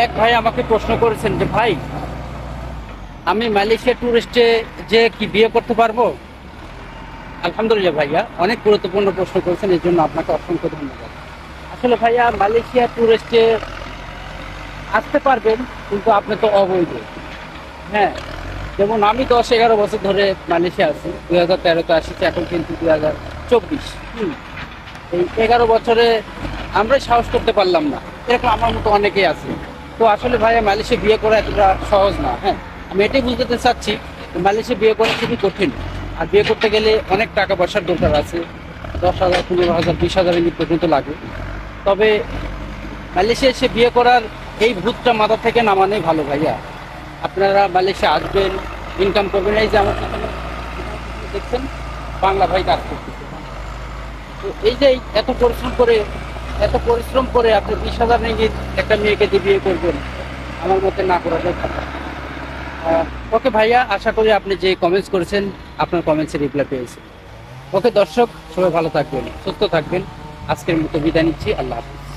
এক ভাই আমাকে প্রশ্ন করেছেন যে, ভাই, আমি মালয়েশিয়া ট্যুরিস্টে যে কি বিয়ে করতে পারব? আলহামদুলিল্লাহ ভাইয়া, অনেক গুরুত্বপূর্ণ প্রশ্ন করেছেন, এর জন্য আপনাকে অসংখ্য ধন্যবাদ। আসলে ভাইয়া, মালয়েশিয়া ট্যুরিস্টে আসতে পারবেন, কিন্তু আপনি তো অবৈধ। হ্যাঁ যেমন আমি দশ এগারো বছর ধরে মালয়েশিয়া আছি, দুই হাজার তেরোতে আসছি, এখন কিন্তু দুই হাজার চব্বিশ। এই এগারো বছরে আমরাই সাহস করতে পারলাম না, এরকম আমার মতো অনেকেই আছে। তো আসলে ভাইয়া মালয়েশিয়া বিয়ে করা এতটা সহজ না হ্যাঁ। আমি এটাই বুঝতে চাচ্ছি মালয়েশিয়া বিয়ে করা খুবই কঠিন। আর বিয়ে করতে গেলে অনেক টাকা পয়সার দরকার আছে। দশ হাজার, পনেরো হাজার, বিশ হাজার ইঙ্গিত পর্যন্ত লাগে। তবে মালয়েশিয়া এসে বিয়ে করার এই ভূতটা মাথা থেকে নামানোই ভালো ভাইয়া। আপনারা মালয়েশিয়া আসবেন ইনকাম করবেন, এই যে আমার দেখছেন? বাংলা ভাই কাজ করতেছে। তো এই যে এত পরিশ্রম করে এত পরিশ্রম করে আপনি বিশ হাজার একটা মেয়েকে দিয়ে বিয়ে করবেন, আমার মতে না করাটাই ভালো। ওকে ভাইয়া, আশা করি আপনি যে কমেন্টস করেছেন, আপনার কমেন্টসে রিপ্লাই পেয়েছেন ওকে দর্শক, সবাই ভালো থাকবেন, সুস্থ থাকবেন। আজকের মতো বিদায় নিচ্ছি, আল্লাহ হাফিজ।